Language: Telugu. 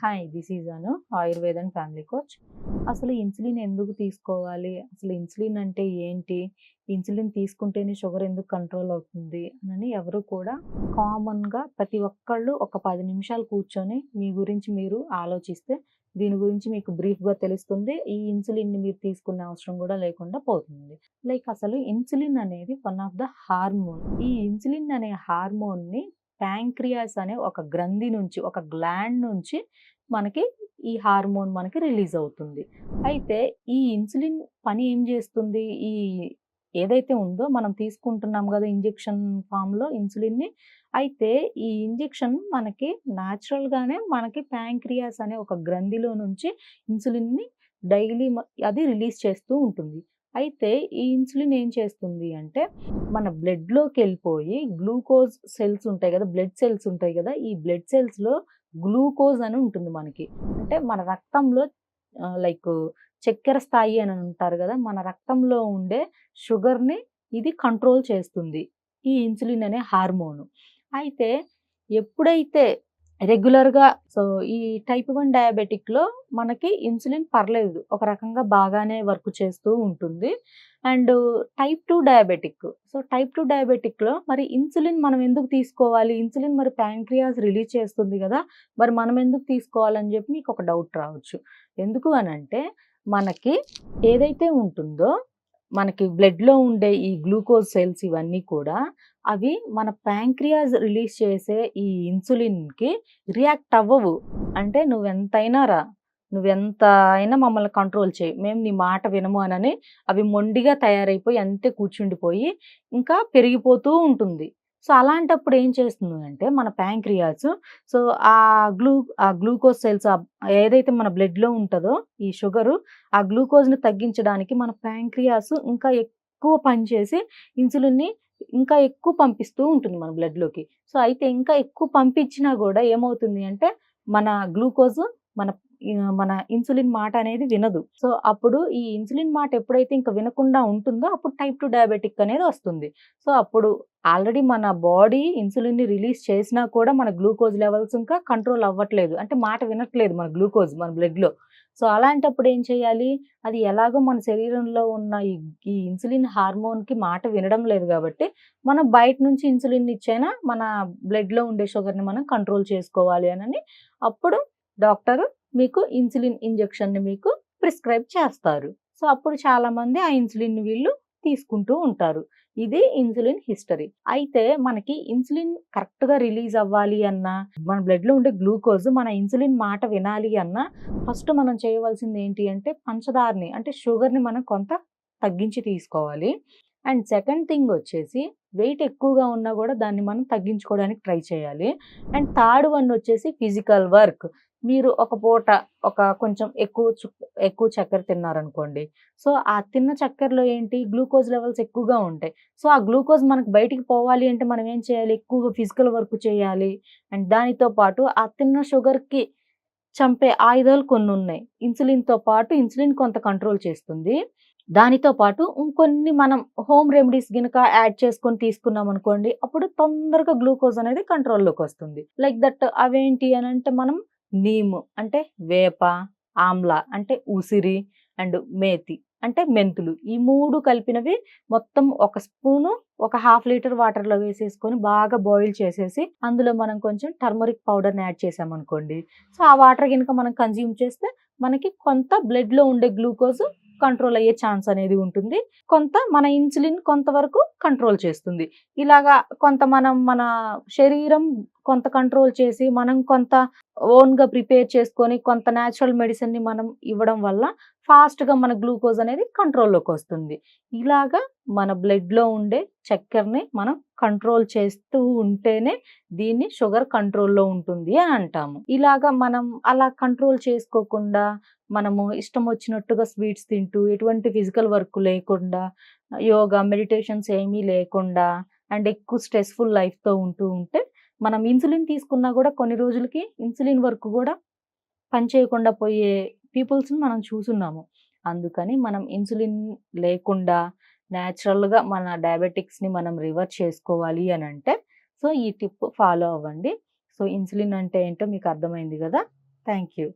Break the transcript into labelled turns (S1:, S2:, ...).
S1: Hi this is Anu Ayurveda and family coach అసలు ఇన్సులిన్ ఎందుకు తీసుకోవాలి? అసలు ఇన్సులిన్ అంటే ఏంటి? ఇన్సులిన్ తీసుకుంటేనే షుగర్ ఎందుకు కంట్రోల్ అవుతుంది? అని ఎవరు కూడా కామన్గా ప్రతి ఒక్కళ్ళు ఒక పది నిమిషాలు కూర్చొని మీ గురించి మీరు ఆలోచిస్తే దీని గురించి మీకు బ్రీఫ్గా తెలుస్తుంది. ఈ ఇన్సులిన్ని మీరు తీసుకునే అవసరం కూడా లేకుండా పోతుంది. లైక్ అసలు ఇన్సులిన్ అనేది వన్ ఆఫ్ ద హార్మోన్ ఈ ఇన్సులిన్ అనే హార్మోన్ని ప్యాంక్రియాస్ అనే ఒక గ్రంథి నుంచి ఒక గ్లాండ్ నుంచి మనకి ఈ హార్మోన్ మనకి రిలీజ్ అవుతుంది. అయితే ఈ ఇన్సులిన్ పని ఏం చేస్తుంది? ఈ ఏదైతే ఉందో మనం తీసుకుంటున్నాం కదా ఇంజెక్షన్ ఫామ్లో ఇన్సులిన్ని అయితే ఈ ఇంజెక్షన్ మనకి న్యాచురల్గానే మనకి ప్యాంక్రియాస్ అనే ఒక గ్రంథిలో నుంచి ఇన్సులిన్ని డైలీ అది రిలీజ్ చేస్తూ ఉంటుంది. అయితే ఈ ఇన్సులిన్ ఏం చేస్తుంది అంటే మన బ్లడ్లోకి వెళ్ళిపోయి గ్లూకోజ్ సెల్స్ ఉంటాయి కదా బ్లడ్ సెల్స్ ఉంటాయి కదా ఈ బ్లడ్ సెల్స్లో గ్లూకోజ్ అని ఉంటుంది మనకి. అంటే మన రక్తంలో లైక్ చక్కెర స్థాయి అని అంటారు కదా మన రక్తంలో ఉండే షుగర్ని ఇది కంట్రోల్ చేస్తుంది. ఈ ఇన్సులిన్ అనే హార్మోను. అయితే ఎప్పుడైతే రెగ్యులర్గా సో ఈ టైప్ వన్ డయాబెటిక్లో మనకి ఇన్సులిన్ పర్లేదు. ఒక రకంగా బాగానే వర్క్ చేస్తూ ఉంటుంది. And type two diabetic so type two డయాబెటిక్లో మరి ఇన్సులిన్ మనం ఎందుకు తీసుకోవాలి? ఇన్సులిన్ మరి ప్యాంక్రియాస్ రిలీజ్ చేస్తుంది కదా! మరి మనం ఎందుకు తీసుకోవాలని చెప్పి మీకు ఒక డౌట్ రావచ్చు. ఎందుకు అని అంటే మనకి ఏదైతే ఉంటుందో మనకి బ్లడ్లో ఉండే ఈ గ్లూకోజ్ సెల్స్ ఇవన్నీ కూడా అవి మన ప్యాంక్రియాస్ రిలీజ్ చేసే ఈ ఇన్సులిన్కి రియాక్ట్ అవ్వవు. అంటే నువ్వెంతైనా రా నువ్వెంత అయినా మమ్మల్ని కంట్రోల్ చేయి. మేము నీ మాట వినము అనని అవి మొండిగా తయారైపోయి అంతే కూర్చుండిపోయి ఇంకా పెరిగిపోతూ ఉంటుంది. సో అలాంటప్పుడు ఏం చేస్తుంది అంటే మన ప్యాంక్రియాస్ సో ఆ గ్లూ ఆ గ్లూకోజ్ సెల్స్ ఏదైతే మన బ్లడ్లో ఉంటుందో ఈ షుగరు ఆ గ్లూకోజ్ని తగ్గించడానికి మన ప్యాంక్రియాస్ ఇంకా ఎక్కువ పనిచేసి ఇన్సులిన్ని ఇంకా ఎక్కువ పంపిస్తూ ఉంటుంది మన బ్లడ్లోకి సో అయితే ఇంకా ఎక్కువ పంపించినా కూడా ఏమవుతుంది అంటే మన గ్లూకోజ్ మన మన ఇన్సులిన్ మాట అనేది వినదు. సో అప్పుడు ఈ ఇన్సులిన్ మాట ఎప్పుడైతే ఇంకా వినకుండా ఉంటుందో అప్పుడు టైప్ టూ డయాబెటిక్ అనేది వస్తుంది. సో అప్పుడు ఆల్రెడీ మన బాడీ ఇన్సులిన్ని రిలీజ్ చేసినా కూడా మన గ్లూకోజ్ లెవెల్స్ ఇంకా కంట్రోల్ అవ్వట్లేదు. అంటే మాట వినట్లేదు మన గ్లూకోజ్ మన బ్లడ్లో. సో అలాంటప్పుడు ఏం చేయాలి? అది ఎలాగో మన శరీరంలో ఉన్న ఈ ఇన్సులిన్ హార్మోన్కి మాట వినడం లేదు కాబట్టి మనం బయట నుంచి ఇన్సులిన్ ఇచ్చైనా మన బ్లడ్లో ఉండే షుగర్ని మనం కంట్రోల్ చేసుకోవాలి అని అప్పుడు డాక్టర్ మీకు ఇన్సులిన్ ఇంజెక్షన్ని మీకు ప్రిస్క్రైబ్ చేస్తారు. సో అప్పుడు చాలామంది ఆ ఇన్సులిన్ వీళ్ళు తీసుకుంటూ ఉంటారు. ఇది ఇన్సులిన్ హిస్టరీ. అయితే మనకి ఇన్సులిన్ కరెక్ట్గా రిలీజ్ అవ్వాలి అన్నా మన బ్లడ్లో ఉండే గ్లూకోజ్ మన ఇన్సులిన్ మాట వినాలి అన్నా ఫస్ట్ మనం చేయవలసింది ఏంటి అంటే పంచదారని అంటే షుగర్ని మనం కొంత తగ్గించి తీసుకోవాలి. అండ్ సెకండ్ థింగ్ వచ్చేసి వెయిట్ ఎక్కువగా ఉన్నా కూడా దాన్ని మనం తగ్గించుకోవడానికి ట్రై చేయాలి. అండ్ థర్డ్ వన్ వచ్చేసి ఫిజికల్ వర్క్. మీరు ఒక పూట ఒక కొంచెం ఎక్కువ ఎక్కువ చక్కెర తిన్నారనుకోండి. సో ఆ తిన్న చక్కెరలో ఏంటి? గ్లూకోజ్ లెవెల్స్ ఎక్కువగా ఉంటాయి. సో ఆ గ్లూకోజ్ మనకు బయటికి పోవాలి అంటే మనం ఏం చేయాలి? ఎక్కువగా ఫిజికల్ వర్క్ చేయాలి. అండ్ దానితో పాటు ఆ తిన్న షుగర్కి చంపే ఆయుధాలు కొన్ని ఉన్నాయి. ఇన్సులిన్తో పాటు ఇన్సులిన్ కొంత కంట్రోల్ చేస్తుంది. దానితో పాటు ఇంకొన్ని మనం హోమ్ రెమెడీస్ గినక యాడ్ చేసుకొని తీసుకున్నాం అనుకోండి అప్పుడు తొందరగా గ్లూకోజ్ అనేది కంట్రోల్లోకి వస్తుంది. లైక్ దట్ అవేంటి అని అంటే మనం నీము అంటే వేప ఆమ్ల అంటే ఉసిరి అండ్ మేతి అంటే మెంతులు. ఈ మూడు కలిపినవి మొత్తం ఒక స్పూను ఒక హాఫ్ లీటర్ వాటర్లో వేసేసుకొని బాగా బాయిల్ చేసేసి అందులో మనం కొంచెం టర్మరిక్ పౌడర్ని యాడ్ చేసామనుకోండి. సో ఆ వాటర్ కనుక మనం కన్జ్యూమ్ చేస్తే మనకి కొంత బ్లడ్లో ఉండే గ్లూకోజ్ కంట్రోల్ అయ్యే ఛాన్స్ అనేది ఉంటుంది. కొంత మన ఇన్సులిన్ కొంతవరకు కంట్రోల్ చేస్తుంది. ఇలాగా కొంత మనం మన శరీరం కొంత కంట్రోల్ చేసి మనం కొంత ఓన్గా ప్రిపేర్ చేసుకొని కొంత న్యాచురల్ మెడిసిన్ని మనం ఇవ్వడం వల్ల ఫాస్ట్గా మన గ్లూకోజ్ అనేది కంట్రోల్లోకి వస్తుంది. ఇలాగా మన బ్లడ్లో ఉండే చక్కెరని మనం కంట్రోల్ చేస్తూ ఉంటేనే దీన్ని షుగర్ కంట్రోల్లో ఉంటుంది అని అంటాము. ఇలాగా మనం అలా కంట్రోల్ చేసుకోకుండా మనము ఇష్టం వచ్చినట్టుగా స్వీట్స్ తింటూ ఎటువంటి ఫిజికల్ వర్క్ లేకుండా యోగా మెడిటేషన్స్ ఏమీ లేకుండా అండ్ ఎక్కువ స్ట్రెస్ఫుల్ లైఫ్తో ఉంటూ ఉంటే మనం ఇన్సులిన్ తీసుకున్నా కూడా కొన్ని రోజులకి ఇన్సులిన్ వర్క్ కూడా పనిచేయకుండా పోయే పీపుల్స్ని మనం చూసున్నాము. అందుకని మనం ఇన్సులిన్ లేకుండా న్యాచురల్గా మన డయాబెటిక్స్ని మనం రివర్స్ చేసుకోవాలి అని అంటే సో ఈ టిప్ ఫాలో అవ్వండి. సో ఇన్సులిన్ అంటే ఏంటో మీకు అర్థమైంది కదా. Thank you.